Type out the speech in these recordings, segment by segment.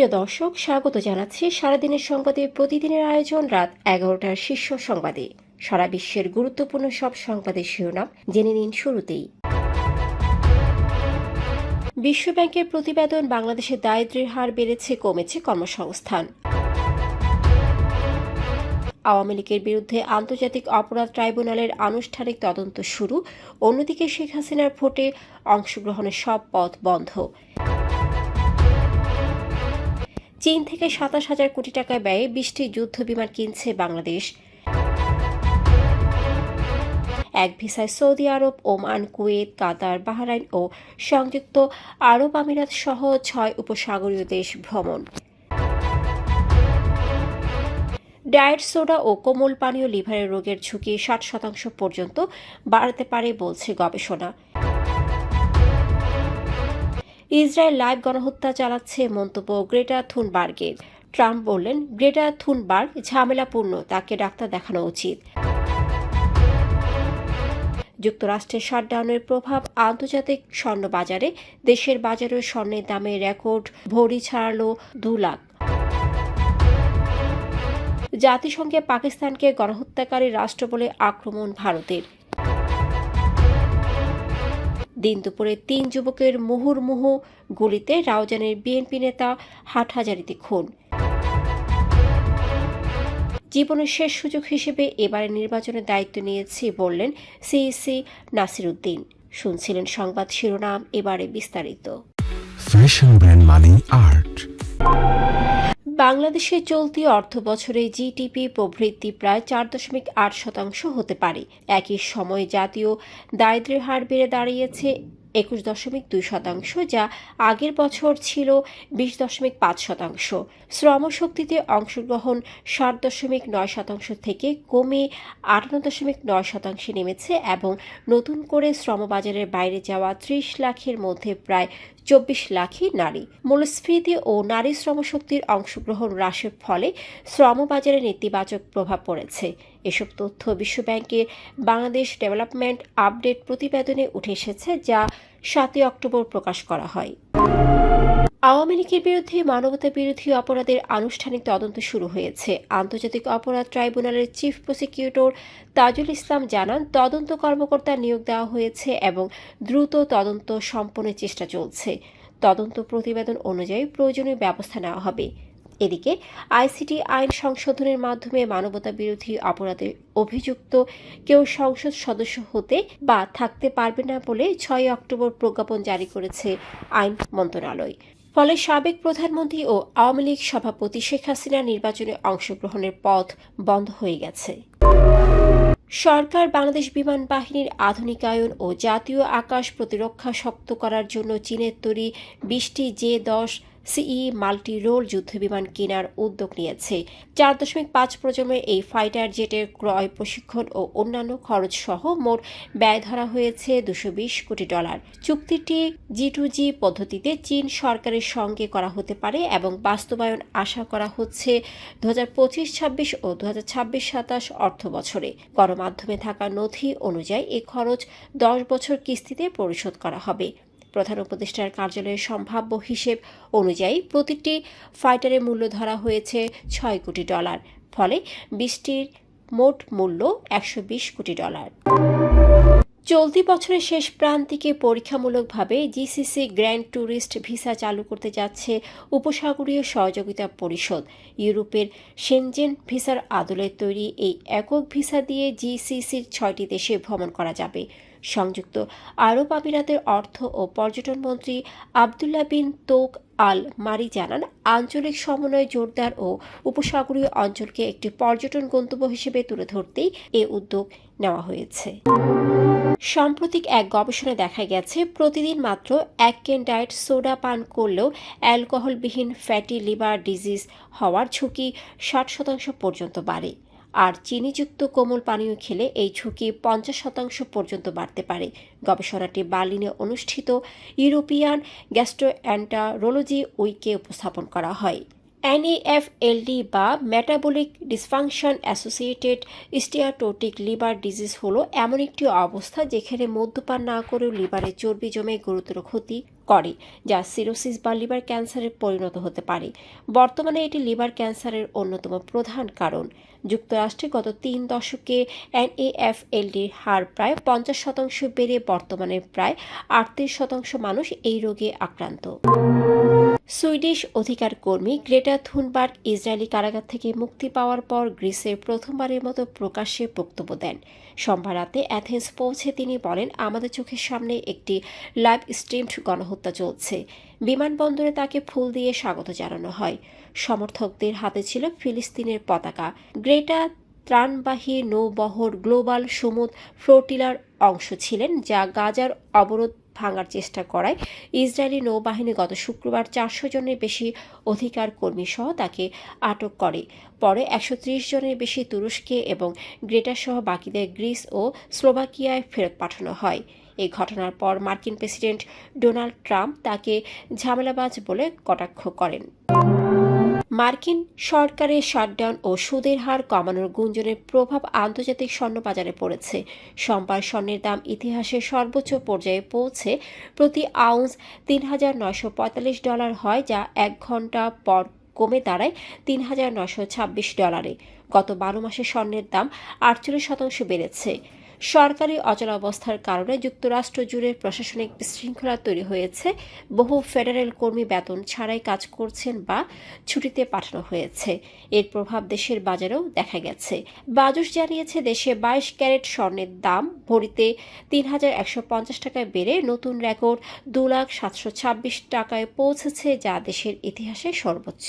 প্রিয় দর্শক, স্বাগত জানাচ্ছি সারাদিনের সংবাদে। প্রতিদিনের আয়োজন রাত এগারোটার শীর্ষ সংবাদে। সারা বিশ্বের গুরুত্বপূর্ণ সব সংবাদের শিরোনাম জেনে নিন শুরুতেই। বিশ্বব্যাংকের প্রতিবেদন বাংলাদেশের দারিদ্র্যের হার বেড়েছে, কমেছে কর্মসংস্থান। আওয়ামী লীগের বিরুদ্ধে আন্তর্জাতিক অপরাধ ট্রাইব্যুনালের আনুষ্ঠানিক তদন্ত শুরু। অন্যদিকে শেখ হাসিনার ভোটে অংশগ্রহণের সব পথ বন্ধ। চীন থেকে সাতাশ হাজার কোটি টাকা ব্যয়ে বিশটি যুদ্ধ বিমান কিনছে বাংলাদেশ। এক ভিসায় Saudi Arab, Oman, Kuwait, Qatar, Bahrain ও সংযুক্ত আরব আমিরাত সহ ছয় উপসাগরীয় দেশ ভ্রমণ। ডায়েট সোডা ও কোমল পানীয় লিভারের রোগের ঝুঁকি ষাট শতাংশ পর্যন্ত বাড়াতে পারে বলছে গবেষণা। ইসরায়েল লাইভ গণহত্যা চালাচ্ছে মন্তব্য গ্রেটা থুনবার্গের। ট্রাম্প বললেন, গ্রেটা থুনবার্গ ঝামেলাপূর্ণ, তাকে ডাক্তার দেখানো উচিত। যুক্তরাষ্ট্রের শাটডাউনের প্রভাব আন্তর্জাতিক স্বর্ণ বাজারে দেশের বাজারে স্বর্ণের দামে রেকর্ড ভরি ছাড়ালো দু লাখ। জাতিসংঘে পাকিস্তানকে গণহত্যাকারী রাষ্ট্র বলে আক্রমণ ভারতের। দিন দুপুরে তিন যুবকের মুহুর্মুহু গুলিতে রাউজানের বিএনপি নেতা হাটহাজারিতে খুন। জীবনের শেষ সুযোগ হিসেবে এবারে নির্বাচনের দায়িত্ব নিয়েছি, বললেন সিইসি নাসির উদ্দিন শুনছিলেন সংবাদ শিরোনাম, এবারে বিস্তারিত। ফ্যাশন ব্র্যান্ড আর্ট বাংলাদেশে চলতি অর্থ বছরে জিডিপি প্রবৃদ্ধি প্রায় চার দশমিক আট শতাংশ হতে পারে। একই সময়ে জাতীয় দারিদ্র্যের হার বেড়ে দাঁড়িয়েছে একুশ দশমিক দুই শতাংশ, যা আগের বছর ছিল বিশ দশমিক পাঁচ শতাংশ। শ্রমশক্তিতে অংশগ্রহণ ষাট দশমিক নয় শতাংশ থেকে কমে আটান্ন দশমিক নয় শতাংশে নেমেছে এবং নতুন করে শ্রমবাজারের বাইরে যাওয়া ত্রিশ লাখের মধ্যে প্রায় চব্বিশ লাখই নারী। মূল্যস্ফীতি ও নারী শ্রমশক্তির অংশগ্রহণ হ্রাসের ফলে শ্রমবাজারে নেতিবাচক প্রভাব পড়েছে। এসব তথ্য বিশ্বব্যাংকের বাংলাদেশ ডেভেলপমেন্ট আপডেট প্রতিবেদনে উঠে এসেছে, যা সাতই অক্টোবর প্রকাশ করা হয়। আওয়ামী লীগের বিরুদ্ধে মানবতা বিরোধী অপরাধের আনুষ্ঠানিক তদন্ত শুরু হয়েছে। আন্তর্জাতিক অপরাধ ট্রাইব্যুনালের চিফ প্রসিকিউটর তাজুল ইসলাম জানান, তদন্ত কর্মকর্তা নিয়োগ দেওয়া হয়েছে এবং দ্রুত তদন্ত সম্পন্নের চেষ্টা চলছে। তদন্ত প্রতিবেদন অনুযায়ী প্রয়োজনীয় ব্যবস্থা নেওয়া হবে। এদিকে আইসিটি আইন সংশোধনের মাধ্যমে মানবতা বিরোধী অপরাধে অভিযুক্ত কেউ সংসদ সদস্য হতে বা থাকতে পারবে না বলে ছয় অক্টোবর প্রজ্ঞাপন জারি করেছে আইন মন্ত্রণালয়। ফলে সাবেক প্রধানমন্ত্রী ও আওয়ামী লীগ সভাপতি শেখ হাসিনা নির্বাচনে অংশগ্রহণের পথ বন্ধ হয়ে গেছে। সরকার বাংলাদেশ বিমান বাহিনীর আধুনিকায়ন ও জাতীয় আকাশ প্রতিরক্ষা শক্ত করার জন্য চীনের তৈরি বিশটি জে দশ সিই মাল্টি রোল যুদ্ধবিমান কেনার উদ্যোগ নিয়েছে। চার দশমিক পাঁচ প্রজন্মের এই ফাইটার জেটের ক্রয়, প্রশিক্ষণ ও অন্যান্য খরচ সহ মোট ব্যয় ধরা হয়েছে দুশো বিশ কোটি ডলার। চুক্তিটি জি টু জি পদ্ধতিতে চীন সরকারের সঙ্গে করা হতে পারে এবং বাস্তবায়ন আশা করা হচ্ছে দু হাজার পঁচিশ, ছাব্বিশ ও দু হাজার ছাব্বিশ, সাতাশ অর্থ বছরে। গণমাধ্যমে থাকা নথি অনুযায়ী এ খরচ দশ বছর কিস্তিতে পরিশোধ করা হবে। প্রধান উপদেষ্টার কার্যালয়ের সম্ভাব্য হিসেব অনুযায়ী প্রতিটি ফাইটারের মূল্য ধরা হয়েছে ছয় কোটি ডলার, ফলে বিশটির মোট মূল্য একশো বিশ কোটি ডলার। চলতি বছরের শেষ প্রান্তিকে পরীক্ষামূলকভাবে জিসিসি গ্র্যান্ড ট্যুরিস্ট ভিসা চালু করতে যাচ্ছে উপসাগরীয় সহযোগিতা পরিষদ। ইউরোপের সেনজেন ভিসার আদলে তৈরি এই একক ভিসা দিয়ে জিসিসির ছয়টি দেশে ভ্রমণ করা যাবে। সংযুক্ত আরব আমিরাতের অর্থ ও পর্যটন মন্ত্রী আবদুল্লাহ বিন তোক আল মারি জানান, আঞ্চলিক সমন্বয় জোরদার ও উপসাগরীয় অঞ্চলকে একটি পর্যটন গন্তব্য হিসেবে তুলে ধরতেই এ উদ্যোগ নেওয়া হয়েছে। সাম্প্রতিক এক গবেষণায় দেখা গেছে, প্রতিদিন মাত্র এক কেন ডায়েট সোডা পান করলেও অ্যালকোহলবিহীন ফ্যাটি লিভার ডিজিজ হওয়ার ঝুঁকি ষাট শতাংশ পর্যন্ত বাড়ে। আর চিনিযুক্ত কোমল পানীয় খেলে এই ঝুঁকি পঞ্চাশ শতাংশ পর্যন্ত বাড়তে পারে। গবেষণাটি বার্লিনে অনুষ্ঠিত ইউরোপিয়ান গ্যাস্ট্রোঅ্যান্টারোলজি উইকে উপস্থাপন করা হয়। এনএএফএলডি বা metabolic dysfunction associated steatotic liver disease হলো এমন একটি অবস্থা যেখানে মদ্যপান না করেও লিভারে চর্বি জমে গুরুতর ক্ষতি করে, যা সিরোসিস বা লিভার ক্যান্সারে পরিণত হতে পারে। বর্তমানে এটি লিভার ক্যান্সারের অন্যতম প্রধান কারণ। যুক্তরাষ্ট্রে গত তিন দশকে এনএএফএলডির হার প্রায় পঞ্চাশ শতাংশ বেড়ে বর্তমানে প্রায় আটত্রিশ শতাংশ মানুষ এই রোগে আক্রান্ত। সুইডিশ অধিকার কর্মী গ্রেটা থুনবার্গ ইসরায়েলি কারাগার থেকে মুক্তি পাওয়ার পর গ্রিসের প্রথমবারের মতো প্রকাশ্যে বক্তব্য দেন। সোমবার রাতে অ্যাথেন্স পৌঁছে তিনি বলেন, আমাদের চোখের সামনে একটি লাইভ স্ট্রিমড গণহত্যা চলছে। বিমানবন্দরে তাকে ফুল দিয়ে স্বাগত জানানো হয়। সমর্থকদের হাতে ছিল ফিলিস্তিনের পতাকা। গ্রেটা ত্রাণবাহী নৌবহর গ্লোবাল সমুদ ফ্লোটিলার অংশ ছিলেন, যা গাজার অবরোধ ভাঙার চেষ্টা করায়। ইসরায়েলি নৌবাহিনী গত শুক্রবার চারশো জনের বেশি অধিকার কর্মী সহ তাকে আটক করে। পরে একশো ত্রিশ জনের বেশি তুরস্কে এবং গ্রেটার সহ বাকিদের গ্রিস ও স্লোভাকিয়ায় ফেরত পাঠানো হয়। এই ঘটনার পর মার্কিন প্রেসিডেন্ট ডোনাল্ড ট্রাম্প তাকে ঝামেলাবাজ বলে কটাক্ষ করেন। মার্কিন সরকারের শাটডাউন ও সুদের হার কমানোর গুঞ্জনের প্রভাব আন্তর্জাতিক স্বর্ণ বাজারে পড়েছে। সোমবার স্বর্ণের দাম ইতিহাসের সর্বোচ্চ পর্যায়ে পৌঁছে প্রতি আউন্স তিন হাজার পঁয়তাল্লিশ ডলার হয়, যা এক ঘণ্টা পর কমে দাঁড়ায় তিন হাজার ছাব্বিশ ডলারে। গত বারো মাসে স্বর্ণের দাম আটচল্লিশ শতাংশ বেড়েছে। সরকারি অচলাবস্থার কারণে যুক্তরাষ্ট্র জুড়ে প্রশাসনিক বিশৃঙ্খলা তৈরি হয়েছে। বহু ফেডারেল কর্মী বেতন ছাড়াই কাজ করছেন বা ছুটিতে পাঠানো হয়েছে। এর প্রভাব দেশের বাজারেও দেখা গেছে। বাজুস জানিয়েছে, দেশে বাইশ ক্যারেট স্বর্ণের দাম ভরিতে তিন হাজার একশো পঞ্চাশ টাকায় বেড়ে নতুন রেকর্ড দু লাখ সাতশো ছাব্বিশ টাকায় পৌঁছেছে, যা দেশের ইতিহাসে সর্বোচ্চ।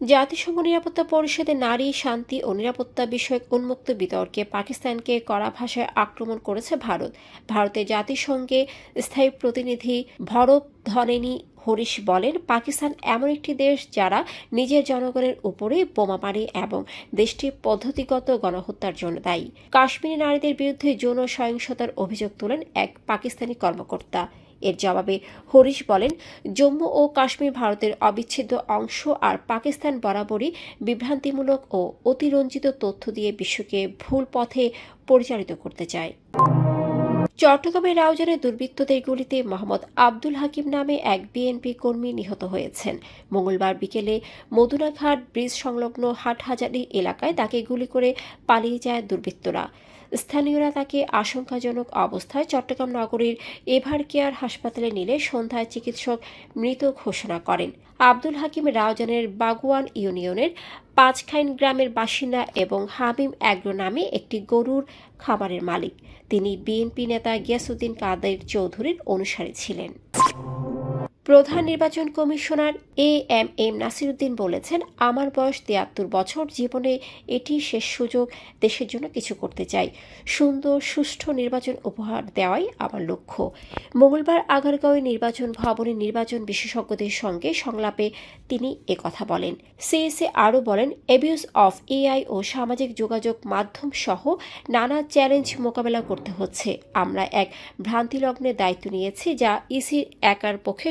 জাতিসংঘ নিরাপত্তা পরিষদে নারী শান্তি ও নিরাপত্তা বিষয়ক উন্মুক্ত বিতর্কে পাকিস্তানকে কড়া ভাষায় আক্রমণ করেছে ভারত। ভারতের জাতিসংঘে স্থায়ী প্রতিনিধি ভরত ধনেনি হরিশ বলেন, পাকিস্তান এমন একটি দেশ যারা নিজের জনগণের উপরে বোমা মারে এবং দেশটির পদ্ধতিগত গণহত্যার জন্য দায়ী। কাশ্মীরি নারীদের বিরুদ্ধে যৌন সহিংসতার অভিযোগ তোলেন এক পাকিস্তানি কর্মকর্তা। এর জবাবে হরিশ বলেন, জম্মু ও কাশ্মীর ভারতের অবিচ্ছেদ্য অংশ আর পাকিস্তান বরাবরই বিভ্রান্তিমূলক ও অতিরঞ্জিত তথ্য দিয়ে বিশ্বকে ভুল পথে পরিচালিত করতে চায়। চট্টগ্রামের রাউজানে দুর্বৃত্তদের গুলিতে মোহাম্মদ আব্দুল হাকিম নামে এক বিএনপি কর্মী নিহত হয়েছেন। মঙ্গলবার বিকেলে মদুনাঘাট ব্রিজ সংলগ্ন হাটহাজারি এলাকায় তাকে গুলি করে পালিয়ে যায় দুর্বৃত্তরা। স্থানীয়রা তাকে আশঙ্কাজনক অবস্থায় চট্টগ্রাম নগরীর এভার কেয়ার হাসপাতালে নিলে সন্ধ্যায় চিকিৎসক মৃত ঘোষণা করেন। আব্দুল হাকিম রাউজানের বাগুয়ান ইউনিয়নের পাঁচখাইন গ্রামের বাসিন্দা এবং হাবিম অ্যাগ্রো নামে একটি গরুর খামারের মালিক। তিনি বিএনপি নেতা গিয়াসুদ্দিন কাদের চৌধুরীর অনুসারী ছিলেন। প্রধান নির্বাচন commissioner A M M Nasiruddin বলেছেন, আমার বয়স তিয়াত্তর বছর, জীবনে এটি শেষ সুযোগ দেশের জন্য কিছু করতে চাই। সুন্দর, সুষ্ঠু নির্বাচন উপহার দেওয়াই আমার লক্ষ্য। মঙ্গলবার আগারগাঁওয়ে নির্বাচন ভবনে নির্বাচন বিশেষজ্ঞদের সঙ্গে সংলাপে তিনি একথা বলেন। সিএসএ আরও বলেন অ্যাবিউজ অফ এআই ও সামাজিক যোগাযোগ মাধ্যম সহ নানা চ্যালেঞ্জ মোকাবেলা করতে হচ্ছে। আমরা এক ভ্রান্তিলগ্নের দায়িত্ব নিয়েছি যা ইসির একার পক্ষে